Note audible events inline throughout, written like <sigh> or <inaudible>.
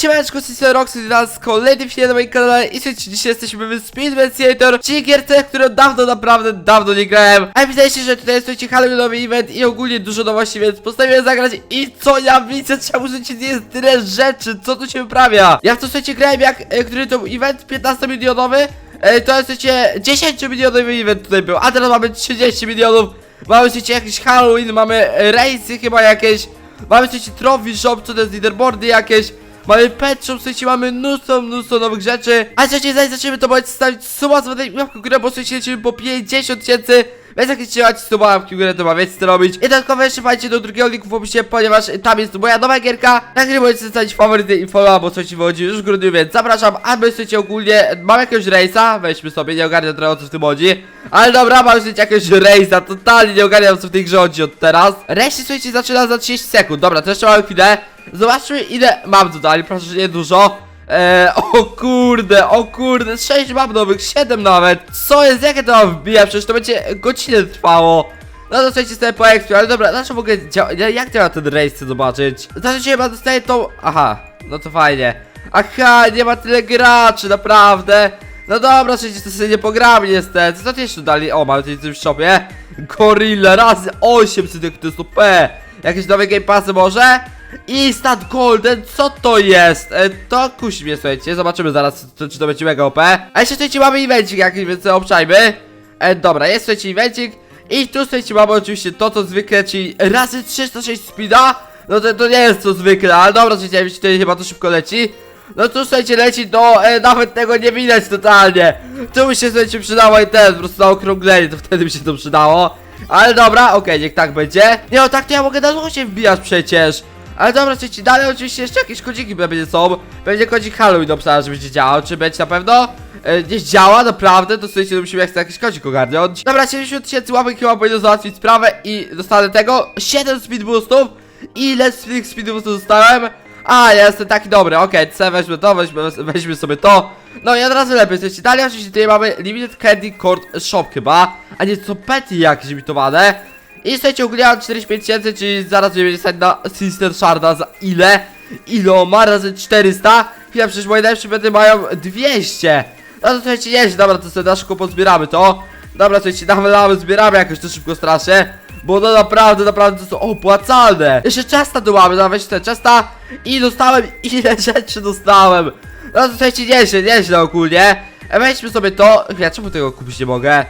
Siemaneczko, z tej Roxy, z kolejny film na moim kanale i słuchajcie, dzisiaj jesteśmy w Speed Theater, czyli gierce, w którą dawno, naprawdę dawno nie grałem. A się, że tutaj jest słuchajcie Halloweenowy event i ogólnie dużo nowości, więc postanowiłem zagrać i co ja widzę, słuchajcie, nie jest tyle rzeczy, co tu się wyprawia. Ja w to słuchajcie grałem jak, e, który to event 15 milionowy, e, to jest słuchajcie 10 milionowy event tutaj był, a teraz mamy 30 milionów. Mamy słuchajcie jakiś Halloween, mamy rejsy chyba jakieś, mamy słuchajcie trophy shop, co to jest leaderboardy jakieś. Mamy pet sensie mamy mnóstwo, mnóstwo nowych rzeczy. A słuchajcie, zanim zaczniemy to możecie stawić suba z w górę, bo słuchajcie, lecimy po 50 tysięcy Więc jak chcecie dać suba łapki w górę, to ma wiecie co robić. I dodatkowo jeszcze fajcie do drugiego linku w opisie, ponieważ tam jest moja nowa gierka. Na której możecie zostawić faworyty i follow, bo coś ci wychodzi już w grudniu, więc zapraszam. A my słuchajcie, ogólnie mamy jakiegoś rejsa, weźmy sobie, nie ogarniam trochę co w tym chodzi. Ale dobra, mam słuchajcie jakiegoś rejsa, totalnie nie ogarniam co w tej grze chodzi od teraz. Rejs słuchajcie zaczyna za 30 sekund, dobra, to jeszcze mamy chwilę. Zobaczmy ile mam tutaj, proszę, że nie dużo Eee, o kurde, o kurde, 6 mam nowych, 7 nawet. Co jest, jakie to mam wbijać, przecież to będzie godzinę trwało. No to słuchajcie sobie po ekspie, ale dobra, w ogóle działa, jak działa ten rejs, chcę zobaczyć? Znaczy się chyba dostaję tą, aha, no to fajnie. Aha, nie ma tyle graczy, naprawdę. No dobra, słuchajcie, to sobie nie pogramy niestety. Co ty jeszcze dali, o, mamy tutaj w tym shopie. Gorilla, razy 800, jak to jest OP Jakieś nowe game passy może? Instant Golden, co to jest? E, to kusi mnie, słuchajcie, zobaczymy zaraz, to, czy to będzie mega OP A jeszcze słuchajcie, mamy evencik jakiś, więc obczajmy. E, Dobra, jest słuchajcie evencik. I tu słuchajcie, mamy oczywiście to, co zwykle, czyli razy 306 speeda. No to, to nie jest co zwykle, ale dobra, słuchajcie, tutaj chyba to szybko leci. No tu słuchajcie leci, no e, nawet tego nie widać totalnie. Tu by się słuchajcie przydało i ten, po prostu na okrąglenie, to wtedy by się to przydało. Ale dobra, okej, niech tak będzie. Nie no tak to ja mogę na zło się wbijać przecież ale dobra, słuchajcie, dalej oczywiście jeszcze jakieś kodziki będzie są. Będzie kodzik Halloween obstara, że będzie działał, czy będzie na pewno? E, nie działa, naprawdę, to słuchajcie, to musimy jak jakiś kodzik ogarnąć. Dobra, 70 tysięcy łapek chyba powinno załatwić sprawę i dostanę tego. 7 speed boostów. Ile z tych speed boostów dostałem? A, ja jestem taki dobry, okej, okay, weźmy to, weźmy, weźmy sobie to. No i od razu lepiej, słuchajcie, dalej oczywiście tutaj mamy Limited Candy Court Shop chyba A nie, to pety jakieś imitowane I słuchajcie, ogólnie mam 45 tysięcy, czyli zaraz będzie stać na Sister Sharda za ile? Iloma razy 400? Chwila, przecież moje najlepsze pety mają 200 No to słuchajcie, jeźdź, dobra, to sobie na szybko pozbieramy to. Dobra, słuchajcie, nawalamy, zbieramy jakoś to szybko strasznie. Bo no naprawdę, naprawdę to są opłacalne. Jeszcze czasta tu mamy, nawet te czasta I dostałem, <laughs> ile rzeczy dostałem. No to słuchajcie, nieźle, nieźle ogólnie. E, Weźmy sobie to, ja czemu tego kupić nie mogę?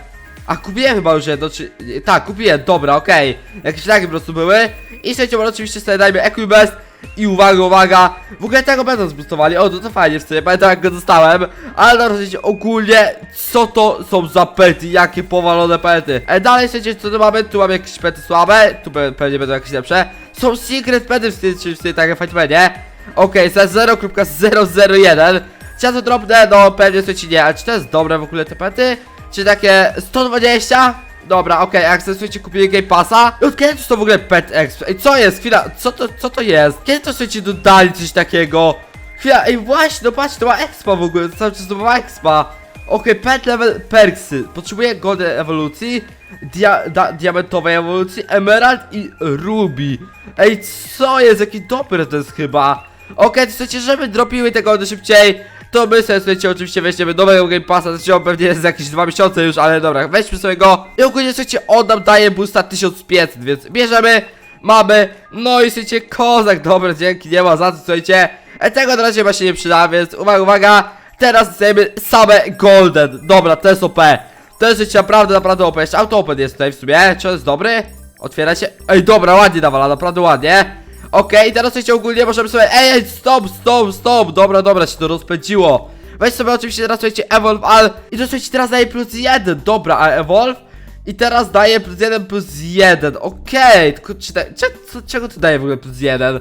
A kupiłem chyba już jedno, czy... Tak, kupiłem, dobra, okej. Jakieś takie po prostu były. I może oczywiście sobie dajmy Equibest i uwaga, uwaga, w ogóle tego będą zbustowali, o to, to fajnie w sumie, pamiętam jak go dostałem. Ale no słuchajcie, ogólnie, co to są za pety, jakie powalone pety. E, Dalej słuchajcie, co tu mamy, tu mamy jakieś pety słabe, tu pe pewnie będą jakieś lepsze. Są secret pety w czyli w tym takie fightmanie Okej, okay, za 0.001 Chciałem to drobne, no pewnie słuchajcie nie, ale czy to jest dobre w ogóle te pety? Czy takie 120? Dobra, okej, okay, słuchajcie kupili Game Passa I od kiedy to w ogóle Pet Exp? Ej, co jest? Chwila, co to, co to jest? Kiedy to słuchajcie dodali coś takiego? Chwila, ej właśnie, no patrz, to ma expa w ogóle, cały czas to ma expa Okej, okay, pet level perksy Potrzebuję golden ewolucji dia, da, Diamentowej ewolucji, emerald i ruby Ej, co jest? Jaki dobry to jest chyba Okej, okay, to słuchajcie, żeby dropiły te goldy szybciej to my sobie, słuchajcie, oczywiście weźmiemy nowego Game Passa, znaczy pewnie jest jakieś dwa miesiące już, ale dobra, weźmy sobie go. I ogólnie, słuchajcie, on nam daje boosta 1500, więc bierzemy, mamy, no i słuchajcie, kozak, dobra, dzięki, nie ma za co, słuchajcie, e, tego na razie się nie przyda, więc uwaga, uwaga, teraz dostajemy same golden, dobra, to jest OP, to jest, słuchajcie, naprawdę, naprawdę OP, jeszcze auto open jest tutaj w sumie, czy on jest dobry? Otwiera się, ej, dobra, ładnie nawala, naprawdę ładnie Okej, teraz słuchajcie, ogólnie możemy sobie... Ej, stop, stop, stop! Dobra, dobra, się to rozpędziło. Weź sobie oczywiście teraz słuchajcie, Evolve, al... I to słuchajcie, teraz daje plus jeden. Dobra, a Evolve? I teraz daje plus jeden plus jeden. Okej, tylko czy, czy, co, czego to daje w ogóle plus jeden?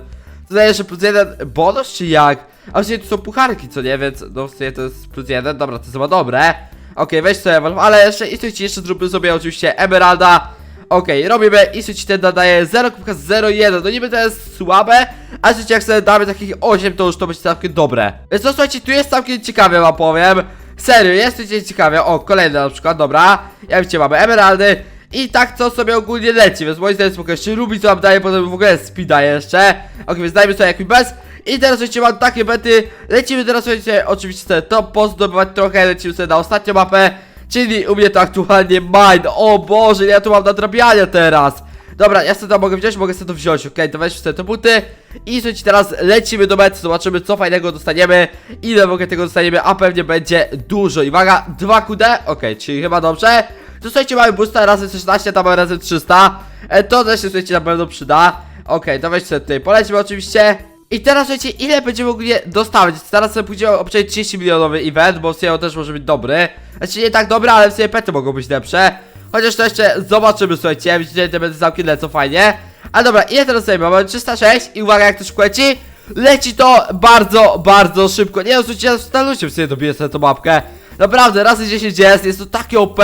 To daje jeszcze plus jeden bonus, czy jak? A właściwie tu są pucharki, co nie? Więc no w sumie to jest plus jeden. Dobra, to jest chyba dobre. Okej, weź sobie Evolve, ale jeszcze... I słuchajcie, jeszcze zróbmy sobie oczywiście Emeralda. Okej, okay, robimy i słuchajcie, ten nadaje 0.01 No niby to jest słabe, a słuchajcie, jak sobie damy takich 8, to już to będzie całkiem dobre. Więc no słuchajcie, tu jest całkiem ciekawie wam powiem. Serio, jest tutaj ciekawie, o, kolejne na przykład, dobra. Ja widzicie, mamy emeraldy. I tak co sobie ogólnie leci, więc moim zdaniem spoko, jeszcze lubi co wam daje, potem w ogóle speeda jeszcze. Ok, więc dajmy sobie jakiś bez. I teraz słuchajcie, mam takie bety. Lecimy teraz, słuchajcie, oczywiście sobie to pozdobywać trochę, lecimy sobie na ostatnią mapę. Czyli u mnie to aktualnie mine. O Boże, ja tu mam nadrabiania teraz. Dobra, ja sobie to mogę wziąć, mogę sobie to wziąć, okej, to weźmy sobie te buty. I słuchajcie, teraz lecimy do mety, zobaczymy co fajnego dostaniemy Ile w ogóle tego dostaniemy, a pewnie będzie dużo. I uwaga, 2 QD, okej, czyli chyba dobrze. Tu słuchajcie, mamy boosta razy 16, tam razy 300 e, To też się słuchajcie na pewno przyda. Okej, to weź sobie tutaj, polecimy oczywiście i teraz słuchajcie, ile będziemy ogólnie dostawać? Teraz sobie pójdziemy obczaić 30 milionowy event, bo w on też może być dobry. Znaczy nie tak dobry, ale w sumie pety mogą być lepsze. Chociaż to jeszcze zobaczymy, słuchajcie, widzicie, to będzie całkiem lecą fajnie. A dobra, ile teraz sobie mamy? 306 i uwaga jak to szybko leci Leci to bardzo, bardzo szybko. Nie no, słuchajcie, lucie w sobie dobiję sobie tą mapkę. Naprawdę, razy 10 jest, jest to takie OP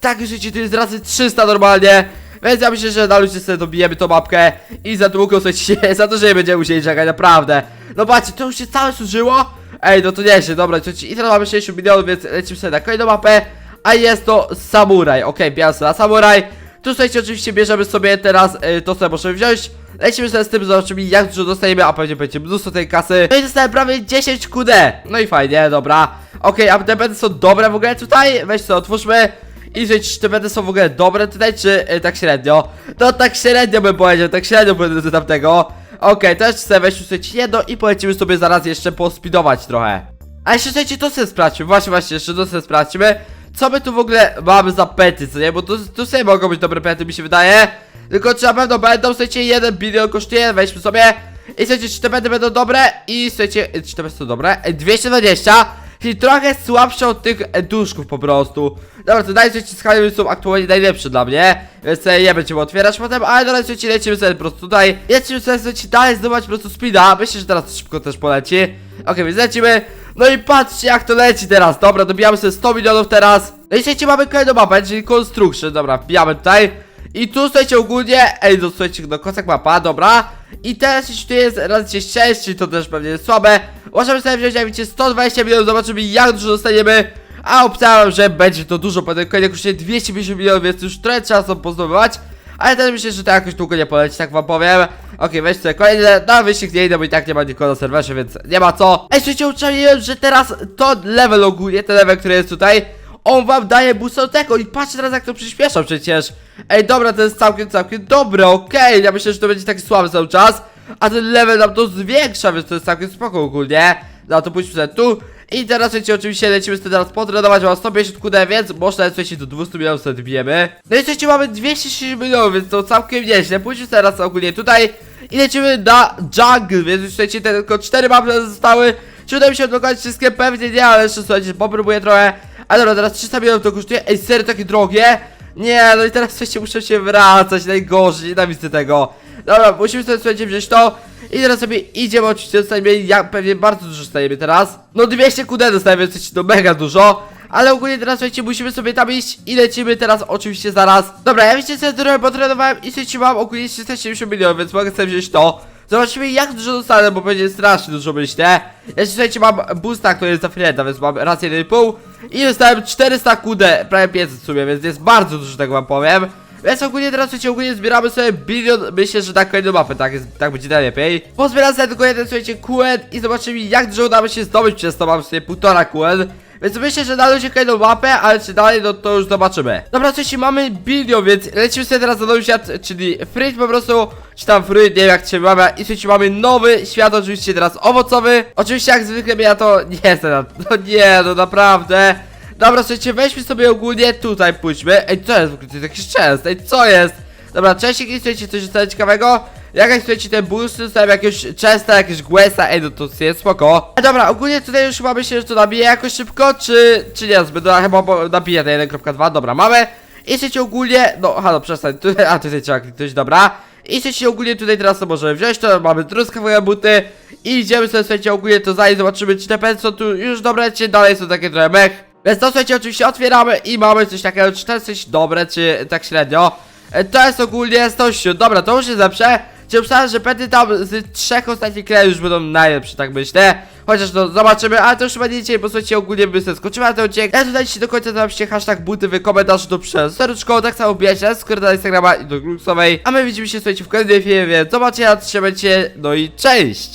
Takie życie, to jest razy 300 normalnie więc ja myślę, że na ludzie sobie dobijemy tą mapkę I za długo słuchajcie, <laughs> za to, że nie będziemy musieli czekać, naprawdę. No patrzcie, to już się całe służyło Ej, no to nieźle, dobra, słuchajcie, i teraz mamy 60 milionów, więc lecimy sobie na kolejną mapę. A jest to samuraj, okej, okay, na samuraj. Tu słuchajcie, oczywiście bierzemy sobie teraz y, to, co możemy wziąć. Lecimy sobie z tym, zobaczymy jak dużo dostajemy, a pewnie będzie mnóstwo tej kasy. No i dostałem prawie 10 QD No i fajnie, dobra. Okej, a te będę są dobre w ogóle tutaj? Weź to, otwórzmy i że czy te będę są w ogóle dobre tutaj, czy y, tak średnio? No tak średnio bym powiedział, tak średnio będę do tamtego Okej, też chcę weź słuchajcie jedno i polecimy sobie zaraz jeszcze pospidować trochę A jeszcze słuchajcie, to sobie sprawdźmy, właśnie, właśnie, jeszcze to sobie sprawdźmy Co my tu w ogóle mamy za pety, co nie? Bo tu, tu sobie mogą być dobre pety, mi się wydaje Tylko czy na pewno będą, słuchajcie, 1 bilion kosztuje, weźmy sobie I słuchajcie, czy te będą dobre? I słuchajcie, czy te pety są dobre? E, 220 Czyli trochę słabsze od tych duszków po prostu. Dobra, to dajcie ci skali są aktualnie najlepsze dla mnie. Więc sobie je będziemy otwierać potem? Ale teraz słuchajcie, lecimy sobie po prostu tutaj. Lecimy sobie, słuchajcie, dalej zdobywać po prostu speeda. Myślę, że teraz szybko też poleci. Okej, więc lecimy. No i patrzcie jak to leci teraz. Dobra, dobijamy sobie 100 milionów teraz. No i słuchajcie, mamy kolejną mapę, czyli construction. Dobra, wbijamy tutaj. I tu słuchajcie ogólnie, ej no słuchajcie, no kosek mapa, dobra I teraz jeśli tu jest razy 6, czyli to też pewnie jest słabe Możemy sobie wziąć, jak widzicie, 120 milionów, zobaczymy jak dużo dostaniemy. A obstawiam, że będzie to dużo, bo ten kolejny kosztuje 250 milionów, więc już trochę trzeba sobie pozdobywać. Ale też myślę, że to jakoś długo nie poleci, tak wam powiem. Okej, okay, weź sobie kolejny, na wyścig nie idę, bo i tak nie ma nikogo na serwerze, więc nie ma co. Ej, słuchajcie, uczaiłem, że teraz to level ogólnie, ten level, który jest tutaj on wam daje boost tego i patrzcie teraz jak to przyspiesza przecież. Ej dobra, to jest całkiem, całkiem dobre, okej. Ja myślę, że to będzie taki słaby cały czas A ten level nam to zwiększa, więc to jest całkiem spoko ogólnie. No to pójdźmy tu. I teraz słuchajcie, oczywiście lecimy sobie teraz podredować, mam 150 QD, więc można słuchajcie do 200 milionów sobie bijemy No i słuchajcie, mamy 260 milionów, więc to całkiem nieźle. Pójdźmy teraz ogólnie tutaj i lecimy na jungle, więc już słuchajcie, tylko 4 mapy zostały. Czy uda mi się odblokować wszystkie? Pewnie nie, ale jeszcze słuchajcie, popróbuję trochę a dobra, teraz 300 milionów to kosztuje. Ej, serio takie drogie? Nie, no i teraz słuchajcie, muszę się wracać, najgorzej, nienawidzę tego. Dobra, musimy sobie słuchajcie wziąć to. I teraz sobie idziemy, oczywiście dostajemy, ja pewnie bardzo dużo dostajemy teraz. No 200 QD dostajemy, słuchajcie, to mega dużo. Ale ogólnie teraz słuchajcie, musimy sobie tam iść i lecimy teraz oczywiście zaraz. Dobra, ja wiecie co, trochę potrenowałem i słuchajcie, mam ogólnie 370 milionów, więc mogę sobie wziąć to. Zobaczymy jak dużo dostanę, bo będzie strasznie dużo myślę Ja słuchajcie mam boosta, który jest za Freeda, więc mam raz 1,5 I dostałem 400 QD, prawie 500 w sumie, więc jest bardzo dużo, tak wam powiem. Więc ogólnie teraz słuchajcie, ogólnie zbieramy sobie bilion, myślę, że tak kolejną mapę, tak, jest, tak będzie najlepiej. Pozbieram sobie tylko jeden, słuchajcie, QN i zobaczymy jak dużo uda mi się zdobyć przez to, mam sobie półtora QN więc myślę, że na ludzie kolejną mapę, ale czy dalej, no to już zobaczymy. Dobra, słuchajcie, mamy bilion, więc lecimy sobie teraz na nowy świat, czyli fruit po prostu Czy tam fruit, nie wiem jak się mamy I słuchajcie, mamy nowy świat, oczywiście teraz owocowy. Oczywiście jak zwykle ja to <laughs> nie jestem, no nie, no naprawdę. Dobra, słuchajcie, weźmy sobie ogólnie tutaj, pójdźmy. Ej, co jest w ogóle, to jest jakiś częst, ej, co jest? Dobra, cześć, jakieś słuchajcie, coś ciekawego Jakaś, słuchajcie, te boosty dostałem jakieś często, jakieś głesa, ej, no to jest spoko. A dobra, ogólnie tutaj już chyba myślę, że to nabije jakoś szybko, czy, czy nie, zbyt, no, chyba nabije te 1.2, dobra, mamy. I słuchajcie, ogólnie, no, halo, przestań, tu, <laughs> a tutaj trzeba kliknąć, dobra. I słuchajcie, ogólnie tutaj teraz to możemy wziąć, to mamy truskawkowe buty. I idziemy sobie, słuchajcie, ogólnie to zanim zobaczymy, czy te pensy są tu już dobre, czy dalej są takie trochę mech. Więc to słuchajcie, oczywiście otwieramy i mamy coś takiego, czy to jest coś dobre, czy tak średnio. E, To jest ogólnie 100 Dobra, to już jest lepsze Czy myślałem, że pety tam z trzech ostatnich krajów już będą najlepsze, tak myślę? Chociaż no zobaczymy, ale to już chyba nie dzisiaj, bo słuchajcie, ogólnie by sobie skoczymy na ten odcinek. Ja tutaj się do końca napiszcie hashtag buty w komentarzu do przez serduszko, tak samo wbijajcie na skrót na Instagrama i do Gluxowej. A my widzimy się, słuchajcie, w kolejnym filmie, więc zobaczcie, trzymajcie, no i cześć!